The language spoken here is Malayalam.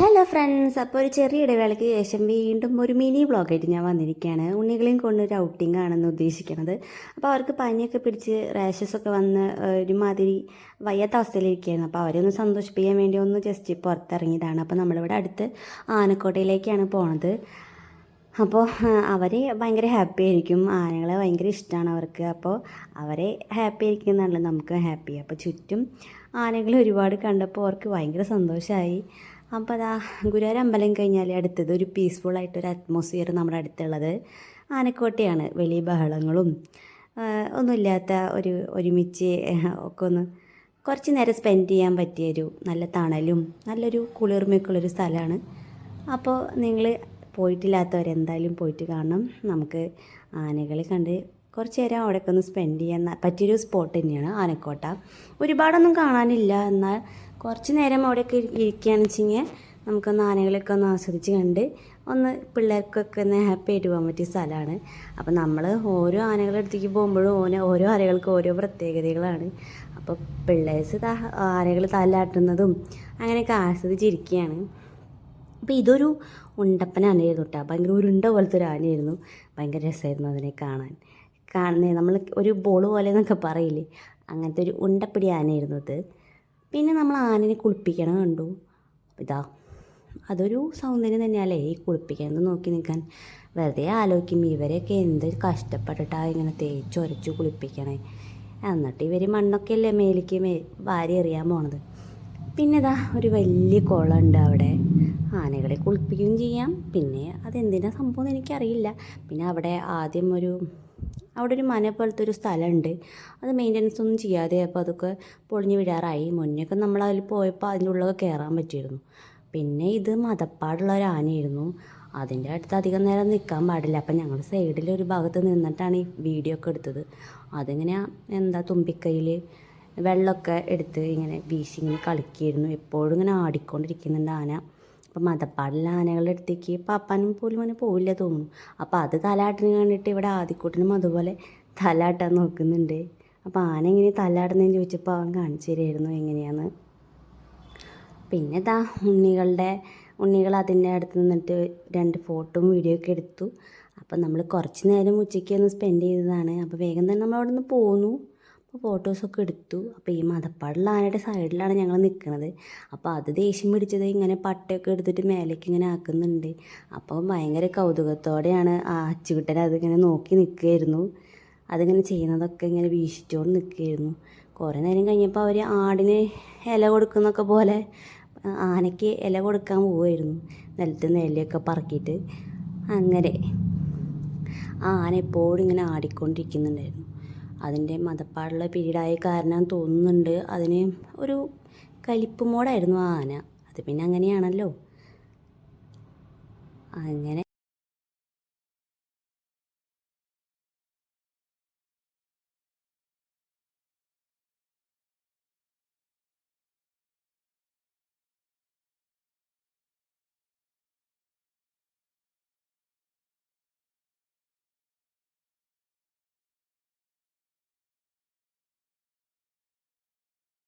ഹലോ ഫ്രണ്ട്സ് അപ്പോൾ ഒരു ചെറിയ ഇടവേളയ്ക്ക് ശേഷം വീണ്ടും ഒരു മിനി ബ്ലോഗായിട്ട് ഞാൻ വന്നിരിക്കുകയാണ്. ഉണ്ണികളെയും കൊണ്ട് ഒരു ഔട്ടിംഗ് ആണെന്ന് ഉദ്ദേശിക്കുന്നത് അപ്പോൾ അവർക്ക് പനിയൊക്കെ പിടിച്ച് റാഷസ് ഒക്കെ വന്ന് ഒരുമാതിരി വയ്യാത്ത അവസ്ഥയിലിരിക്കുകയായിരുന്നു അപ്പോൾ അവരെ ഒന്ന് സന്തോഷിപ്പിക്കാൻ വേണ്ടി ഒന്ന് ജസ്റ്റ് പുറത്തിറങ്ങിയതാണ്. അപ്പോൾ നമ്മളിവിടെ അടുത്ത് ആനക്കോട്ടയിലേക്കാണ് പോണത്. അപ്പോൾ അവരെ ഭയങ്കര ഹാപ്പി ആയിരിക്കും. ആനകളെ ഭയങ്കര ഇഷ്ടമാണ് അവർക്ക്. അപ്പോൾ അവരെ ഹാപ്പി ആയിരിക്കുന്നതാണല്ലോ നമുക്ക് ഹാപ്പി അപ്പോൾ ചുറ്റും ആനകളെ ഒരുപാട് കണ്ടപ്പോൾ അവർക്ക് ഭയങ്കര സന്തോഷമായി അപ്പോൾ അതാ ഗുരുവായൂർ അമ്പലം കഴിഞ്ഞാൽ അടുത്തത് ഒരു പീസ്ഫുൾ ആയിട്ടൊരു അറ്റ്മോസ്ഫിയർ നമ്മുടെ അടുത്തുള്ളത്. ആനക്കോട്ടയാണ്. വലിയ ബഹളങ്ങളും ഒന്നുമില്ലാത്ത ഒരു ഒരുമിച്ച് ഒക്കെ ഒന്ന് കുറച്ച് നേരം സ്പെൻഡ് ചെയ്യാൻ പറ്റിയൊരു നല്ല തണലും നല്ലൊരു കുളിർമയൊക്കെയുള്ളൊരു സ്ഥലമാണ്. അപ്പോൾ നിങ്ങൾ പോയിട്ടില്ലാത്തവരെന്തായാലും പോയിട്ട് കാണണം. നമുക്ക് ആനകളെ കണ്ട് കുറച്ച് നേരം അവിടെയൊക്കെ ഒന്ന് സ്പെൻഡ് ചെയ്യാൻ പറ്റിയൊരു സ്പോട്ട് തന്നെയാണ് ആനക്കോട്ട. ഒരുപാടൊന്നും കാണാനില്ല. എന്നാൽ കുറച്ച് നേരം അവിടെയൊക്കെ ഇരി- ഇരിക്കുകയാണെന്ന് വെച്ചെങ്കിൽ നമുക്കൊന്ന് ആനകളൊക്കെ ഒന്ന് ആസ്വദിച്ച് കണ്ട് ഒന്ന് പിള്ളേർക്കൊക്കെ ഒന്ന് ഹാപ്പി ആയിട്ട് പോകാൻ പറ്റിയ സ്ഥലമാണ്. അപ്പോൾ നമ്മൾ ഓരോ ആനകളുടെ പോകുമ്പോഴും ഓരോ ഓരോ ആനകൾക്ക് ഓരോ പ്രത്യേകതകളാണ്. അപ്പോൾ പിള്ളേഴ്സ് ആനകൾ തല്ലാട്ടുന്നതും അങ്ങനെയൊക്കെ ആസ്വദിച്ചിരിക്കുകയാണ്. അപ്പോൾ ഇതൊരു ഉണ്ടപ്പൻ ആനയായിരുന്നു കേട്ടോ ഭയങ്കര ഉരുണ്ട പോലത്തെ ഒരു ആനയായിരുന്നു. ഭയങ്കര രസമായിരുന്നു അതിനെ കാണാൻ. കാണുന്നത് നമ്മൾ ഒരു ബോൾ പോലെ എന്നൊക്കെ പറയില്ലേ? അങ്ങനത്തെ ഒരു ഉണ്ടപ്പിടി ആനയായിരുന്നു അത്. പിന്നെ നമ്മൾ ആനനെ കുളിപ്പിക്കണം കണ്ടു. ഇതാ അതൊരു സൗന്ദര്യം തന്നെയല്ലേ ഈ കുളിപ്പിക്കുന്നത് നോക്കി നിൽക്കാൻ. വെറുതെ ആലോചിക്കും ഇവരെയൊക്കെ എന്ത് കഷ്ടപ്പെട്ടിട്ടാണ് ഇങ്ങനെ തേച്ചൊരച്ച് കുളിപ്പിക്കണേ. എന്നിട്ട് ഇവർ മണ്ണൊക്കെ അല്ലേ മേലേക്ക് മേ വാരി എറിയാൻ പോണത്. പിന്നെ ഇതാ ഒരു വലിയ കുളമുണ്ട് അവിടെ. ആനകളെ കുളിപ്പിക്കുകയും ചെയ്യാം. പിന്നെ അതെന്തിനാ സംഭവം എനിക്കറിയില്ല. പിന്നെ അവിടെ ആദ്യം ഒരു അവിടെ ഒരു മന പോലത്തെ ഒരു സ്ഥലമുണ്ട്. അത് മെയിന്റനൻസ് ഒന്നും ചെയ്യാതെ അപ്പോൾ അതൊക്കെ പൊളിഞ്ഞ് വിടാറായി. മുന്നേയൊക്കെ നമ്മൾ അതിൽ പോയപ്പോൾ അതിന്റെ ഉള്ളൊക്കെ കയറാൻ പറ്റിയിരുന്നു. പിന്നെ ഇത് മതപ്പാടുള്ള ഒരു ആനയായിരുന്നു. അതിന്റെ അടുത്ത് അധികം നേരം നിൽക്കാൻ പാടില്ല. അപ്പം ഞങ്ങൾ സൈഡിൽ ഒരു ഭാഗത്ത് നിന്നിട്ടാണ് ഈ വീഡിയോ ഒക്കെ എടുത്തത്. അതിങ്ങനെ എന്താ തുമ്പിക്കൈയിൽ വെള്ളമൊക്കെ എടുത്ത് ഇങ്ങനെ വീശി ഇങ്ങനെ കളിക്കുകയായിരുന്നു എപ്പോഴും ഇങ്ങനെ ആടിക്കൊണ്ടിരിക്കുന്നുണ്ട് ആന. അപ്പം മതപ്പാടിലെ ആനകളുടെ അടുത്തേക്ക് പാപ്പാനും പോലും അങ്ങനെ പോവില്ല തോന്നുന്നു. അപ്പോൾ അത് തലാട്ടിന് കണ്ടിട്ട് ഇവിടെ ആദിക്കൂട്ടനും അതുപോലെ തലാട്ടാൻ നോക്കുന്നുണ്ട്. അപ്പോൾ ആന എങ്ങനെ തലാടുന്നതെന്ന് ചോദിച്ചപ്പോൾ അവൻ കാണിച്ചു തരുമായിരുന്നു എങ്ങനെയാന്ന്. പിന്നെ ഇതാ ഉണ്ണികളുടെ ഉണ്ണികൾ അതിന്റെ അടുത്ത് നിന്നിട്ട് രണ്ട് ഫോട്ടോയും വീഡിയോ ഒക്കെ എടുത്തു. അപ്പം നമ്മൾ കുറച്ച് നേരം ഉച്ചയ്ക്ക് ഒന്ന് സ്പെൻഡ് ചെയ്തതാണ്. അപ്പോൾ വേഗം തന്നെ നമ്മൾ അവിടെ നിന്ന് പോന്നു. അപ്പോൾ ഫോട്ടോസൊക്കെ എടുത്തു. അപ്പോൾ ഈ മതപ്പാടുള്ള ആനയുടെ സൈഡിലാണ് ഞങ്ങൾ നിൽക്കുന്നത് അപ്പോൾ അത് ദേഷ്യം പിടിച്ചത് ഇങ്ങനെ പട്ടയൊക്കെ എടുത്തിട്ട് മേലേക്ക് ഇങ്ങനെ ആക്കുന്നുണ്ട്. അപ്പോൾ ഭയങ്കര കൗതുകത്തോടെയാണ് ആ അച്ചുകുട്ടൻ അതിങ്ങനെ നോക്കി നിൽക്കുകയായിരുന്നു അതിങ്ങനെ ചെയ്യുന്നതൊക്കെ ഇങ്ങനെ വീശിച്ചുകൊണ്ട് നിൽക്കുകയായിരുന്നു കുറേ നേരം കഴിഞ്ഞപ്പോൾ അവർ ആടിന് ഇല കൊടുക്കുന്നൊക്കെ പോലെ ആനയ്ക്ക് ഇല കൊടുക്കാൻ പോവുമായിരുന്നു. നിലത്ത് നെല്ലൊക്കെ പറക്കിയിട്ട്. അങ്ങനെ ആ ആന എപ്പോഴും ഇങ്ങനെ ആടിക്കൊണ്ടിരിക്കുന്നുണ്ടായിരുന്നു. അതിന്റെ മതപ്പാടുള്ള പീരീഡായ കാരണം തോന്നുന്നുണ്ട്. അതിന് ഒരു കലിപ്പ് മോഡായിരുന്നു ആ ആന. അത് പിന്നെ അങ്ങനെയാണല്ലോ. അങ്ങനെ